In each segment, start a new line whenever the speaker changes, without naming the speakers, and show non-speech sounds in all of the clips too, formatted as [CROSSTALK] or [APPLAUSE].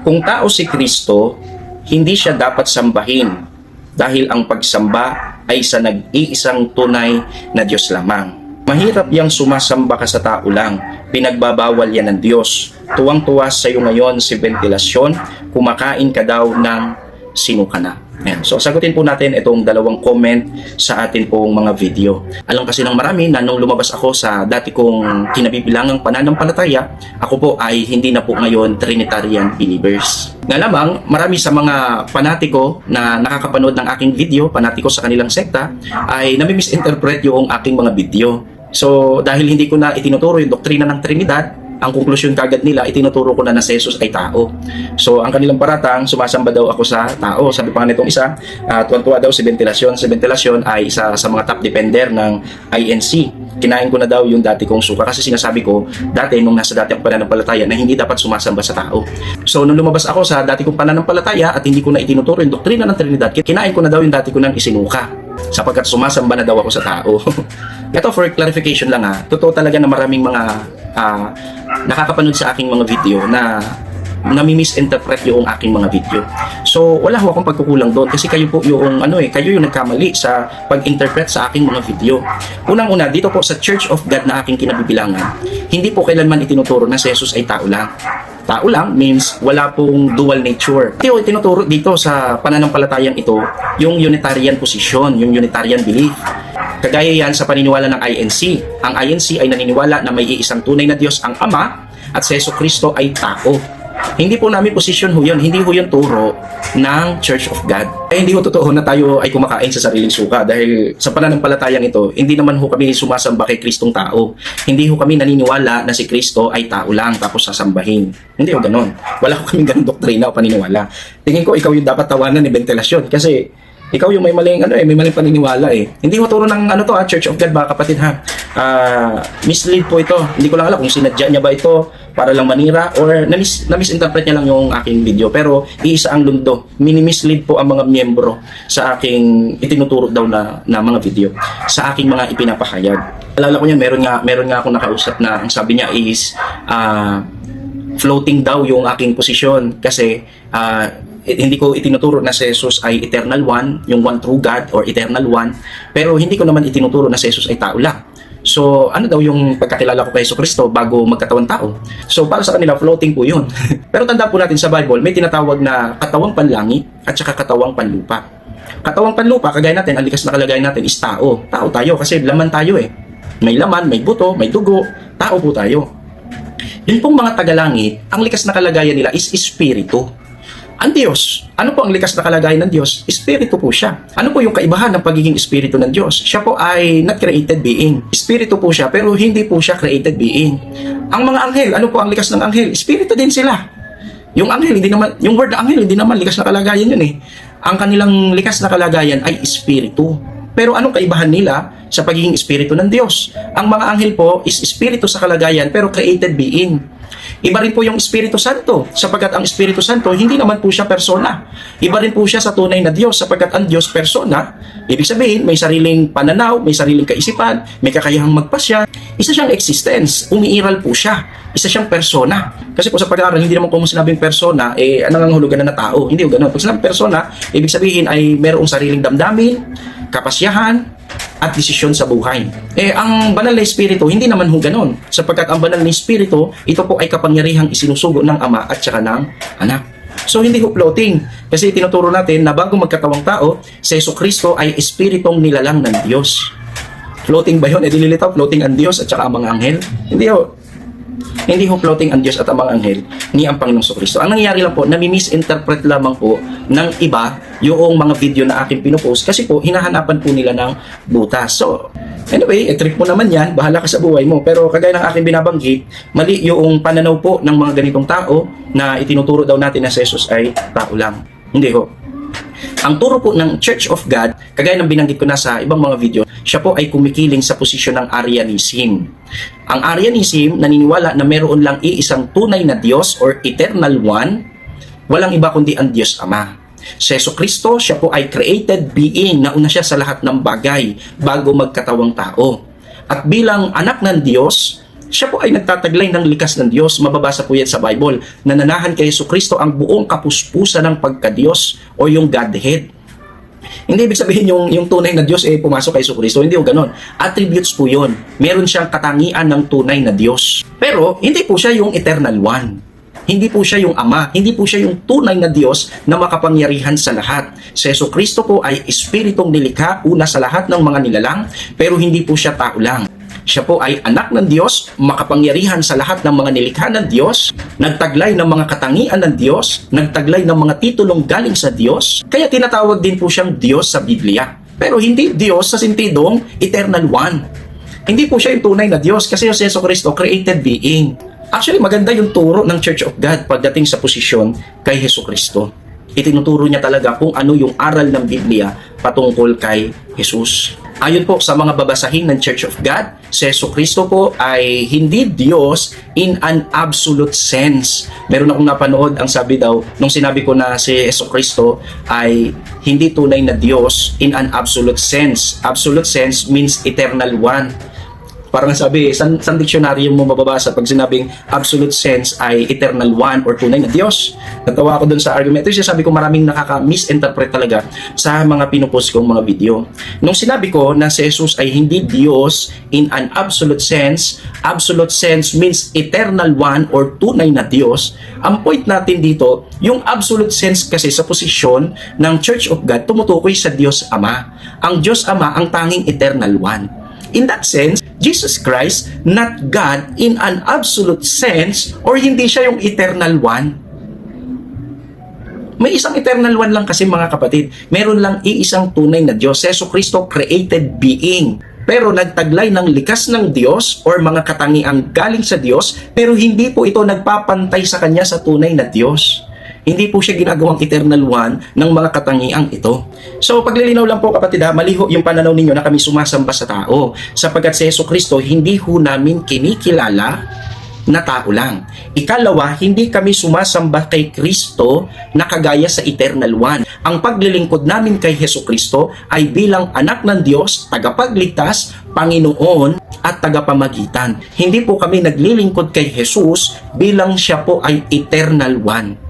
Kung tao si Kristo, hindi siya dapat sambahin dahil ang pagsamba ay sa nag-iisang tunay na Diyos lamang. Mahirap yang sumasamba ka sa tao lang. Pinagbabawal yan ng Diyos. Tuwang-tuwa sa iyo ngayon si ventilasyon, kumakain ka daw ng sino ka na. Ayan. So sagutin po natin itong dalawang comment sa atin pong mga video. Alam kasi ng marami na nung lumabas ako sa dati kong kinabibilangang pananampalataya, ako po ay hindi na po ngayon Trinitarian believers. Nga lamang, marami sa mga panatiko na nakakapanood ng aking video, panatiko sa kanilang sekta, ay nami-misinterpret yung aking mga video. So dahil hindi ko na itinuturo yung doktrina ng Trinidad, ang konklusyon kagad nila, itinuturo ko na na si Jesus ay tao. So, ang kanilang paratang, sumasamba daw ako sa tao. Sabi pa nga nitong isa, uh, tuwan-tuwa daw si Ventilasyon. Si Ventilasyon ay isa sa mga top defender ng INC. Kinain ko na daw yung dati kong suka kasi sinasabi ko, dati nung nasa dati akong pananampalataya na hindi dapat sumasamba sa tao. So, nung lumabas ako sa dati kong pananampalataya at hindi ko na itinuturo yung doktrina ng Trinidad, kinain ko na daw yung dati ko ng isinuka sapagkat sumasamba na daw ako sa tao. [LAUGHS] Ito for clarification lang ha, totoo talaga na maraming mga ah, nakakapanood sa aking mga video na nami-misinterpret yung aking mga video. So, wala ho akong pagkukulang doon kasi kayo po yung ano eh, kayo yung nagkamali sa pag-interpret sa aking mga video. Unang-una, dito po sa Church of God na aking kinabibilangan, hindi po kailanman itinuturo na si Jesus ay tao lang. Tao lang means wala pong dual nature. Ito tinuturo dito sa pananampalatayang ito, yung Unitarian position, yung Unitarian belief. Kagaya yan sa paniniwala ng INC. Ang INC ay naniniwala na may iisang tunay na Diyos ang Ama at si Yeso Kristo ay tao. Hindi po namin position ho yun, hindi ho yun turo ng Church of God. Eh, hindi ho totoo na tayo ay kumakain sa sariling suka dahil sa pananampalatayang ito, hindi naman ho kami sumasamba kay Kristong tao. Hindi ho kami naniniwala na si Kristo ay tao lang tapos sasambahin. Hindi ho ganon. Wala ho kaming ganong doktrina o paniniwala. Tingin ko ikaw yung dapat tawanan ni ventilasyon kasi ikaw yung may maling ano eh, may maling paniniwala eh. Hindi ko turo ng ano to ha, Church of God ba kapatid ha. Ah, mislead po ito. Hindi ko lang alam kung sinadya niya ba ito para lang manira or na-mis- na-misinterpret niya lang yung aking video. Pero iisa ang lundo. Mini-mislead po ang mga miyembro sa aking itinuturo daw na, na mga video. Sa aking mga ipinapahayag. Alala ko niya, meron nga, meron nga akong nakausap na ang sabi niya is ah floating daw yung aking posisyon kasi ah, eh, hindi ko itinuturo na si Jesus ay eternal one, yung one true God or eternal one, pero hindi ko naman itinuturo na si Jesus ay tao lang. So, ano daw yung pagkakilala ko kay Jesus Kristo bago magkatawan tao? So, para sa kanila, floating po yun. [LAUGHS] pero tanda po natin sa Bible, may tinatawag na katawang panlangit at saka katawang panlupa. Katawang panlupa, kagaya natin, ang likas na kalagayan natin is tao. Tao tayo kasi laman tayo eh. May laman, may buto, may dugo, tao po tayo. Yun pong mga tagalangit, ang likas na kalagayan nila is espiritu. Ang Diyos, ano po ang likas na kalagayan ng Diyos? Espiritu po siya. Ano po yung kaibahan ng pagiging espiritu ng Diyos? Siya po ay not created being. Espiritu po siya, pero hindi po siya created being. Ang mga anghel, ano po ang likas ng anghel? Espiritu din sila. Yung anghel, hindi naman, yung word na anghel, hindi naman likas na kalagayan yun eh. Ang kanilang likas na kalagayan ay espiritu. Pero anong kaibahan nila sa pagiging espiritu ng Diyos? Ang mga anghel po is espiritu sa kalagayan pero created being. Iba rin po yung Espiritu Santo sapagkat ang Espiritu Santo hindi naman po siya persona. Iba rin po siya sa tunay na Diyos sapagkat ang Diyos persona. Ibig sabihin may sariling pananaw, may sariling kaisipan, may kakayahang magpasya. Isa siyang existence, umiiral po siya. Isa siyang persona. Kasi po sa pag-aaral, hindi naman kung sinabing persona, eh, ano ang hulugan na na tao? Hindi yung ganun. Pag sinabing persona, ibig sabihin ay mayroong sariling damdamin, kapasyahan, at desisyon sa buhay. Eh, ang banal na espiritu, hindi naman ho ganon. Sapagkat ang banal na espiritu, ito po ay kapangyarihang isinusugo ng ama at saka ng anak. So, hindi ho floating. Kasi tinuturo natin na bago magkatawang tao, si Yeso Kristo ay espiritong nilalang ng Diyos. Floating ba yun? E dililitaw, floating ang Diyos at saka ang mga anghel? Hindi ho. Hindi ho floating ang Diyos at ang mga anghel ni ang Panginoong Kristo. Ang nangyayari lang po, nami-misinterpret lamang po ng iba yung mga video na aking pinupost kasi po hinahanapan po nila ng butas. So, anyway, e-trip mo naman yan, bahala ka sa buhay mo. Pero kagaya ng aking binabanggit, mali yung pananaw po ng mga ganitong tao na itinuturo daw natin na si Jesus ay tao lang. Hindi ho. Ang turo po ng Church of God, kagaya ng binanggit ko na sa ibang mga video, siya po ay kumikiling sa posisyon ng Arianism. Ang Arianism naniniwala na meron lang iisang tunay na Diyos or eternal one, walang iba kundi ang Diyos Ama. Si Yeso Kristo, siya po ay created being, nauna siya sa lahat ng bagay bago magkatawang tao. At bilang anak ng Diyos, Siya po ay nagtataglay ng likas ng Diyos. Mababasa po yan sa Bible. Nananahan kay Yesu Kristo ang buong kapuspusan ng pagka-Diyos o yung Godhead. Hindi ibig sabihin yung, yung tunay na Diyos eh pumasok kay Kristo. Hindi po ganon. Attributes po yun. Meron siyang katangian ng tunay na Diyos. Pero hindi po siya yung eternal one. Hindi po siya yung Ama, hindi po siya yung tunay na Diyos na makapangyarihan sa lahat. Si Yeso Kristo po ay espiritong nilikha una sa lahat ng mga nilalang, pero hindi po siya tao lang. Siya po ay anak ng Diyos, makapangyarihan sa lahat ng mga nilikha ng Diyos, nagtaglay ng mga katangian ng Diyos, nagtaglay ng mga titulong galing sa Diyos, kaya tinatawag din po siyang Diyos sa Biblia. Pero hindi Diyos sa sintidong eternal one. Hindi po siya yung tunay na Diyos kasi yung Yeso Kristo created being. Actually, maganda yung turo ng Church of God pagdating sa posisyon kay Heso Kristo. Itinuturo niya talaga kung ano yung aral ng Biblia patungkol kay Jesus. Ayon po sa mga babasahin ng Church of God, si Yeso Kristo po ay hindi Diyos in an absolute sense. Meron akong napanood ang sabi daw, nung sinabi ko na si Yeso Kristo ay hindi tunay na Diyos in an absolute sense. Absolute sense means eternal one. Parang sabi, san, san dictionary mo mababasa pag sinabing absolute sense ay eternal one or tunay na Diyos. Natawa ako dun sa argument. Ito yung sabi ko maraming nakaka-misinterpret talaga sa mga pinupost kong mga video. Nung sinabi ko na si Jesus ay hindi Diyos in an absolute sense, absolute sense means eternal one or tunay na Diyos. Ang point natin dito, yung absolute sense kasi sa posisyon ng Church of God tumutukoy sa Diyos Ama. Ang Diyos Ama ang tanging eternal one. In that sense, Jesus Christ, not God in an absolute sense, or hindi siya yung eternal one. May isang eternal one lang kasi mga kapatid. Meron lang iisang tunay na Diyos. Yeso Kristo created being. Pero nagtaglay ng likas ng Diyos or mga katangiang galing sa Diyos, pero hindi po ito nagpapantay sa Kanya sa tunay na Diyos. Hindi po siya ginagawang eternal one ng mga katangiang ito. So paglilinaw lang po kapatid ha, maliho yung pananaw ninyo na kami sumasamba sa tao. Sapagkat si Yeso Kristo hindi ho namin kinikilala na tao lang. Ikalawa, hindi kami sumasamba kay Kristo na kagaya sa Eternal One. Ang paglilingkod namin kay Heso Kristo ay bilang anak ng Diyos, tagapagligtas, Panginoon at tagapamagitan. Hindi po kami naglilingkod kay Jesus bilang siya po ay Eternal One.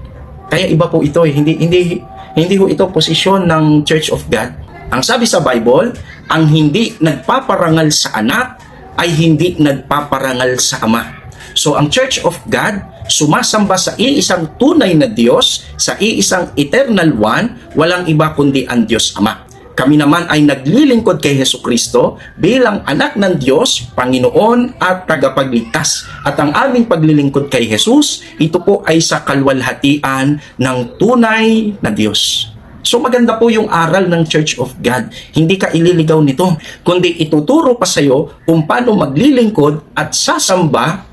Kaya iba po ito eh. Hindi, hindi, hindi ho ito posisyon ng Church of God. Ang sabi sa Bible, ang hindi nagpaparangal sa anak ay hindi nagpaparangal sa ama. So ang Church of God sumasamba sa iisang tunay na Diyos, sa iisang eternal one, walang iba kundi ang Diyos Ama. Kami naman ay naglilingkod kay Heso Kristo bilang anak ng Diyos, Panginoon at tagapagligtas. At ang aming paglilingkod kay Jesus, ito po ay sa kalwalhatian ng tunay na Diyos. So maganda po yung aral ng Church of God. Hindi ka ililigaw nito, kundi ituturo pa sa iyo kung paano maglilingkod at sasamba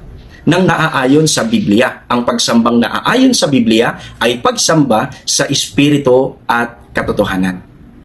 ng naaayon sa Biblia. Ang pagsambang naaayon sa Biblia ay pagsamba sa Espiritu at katotohanan.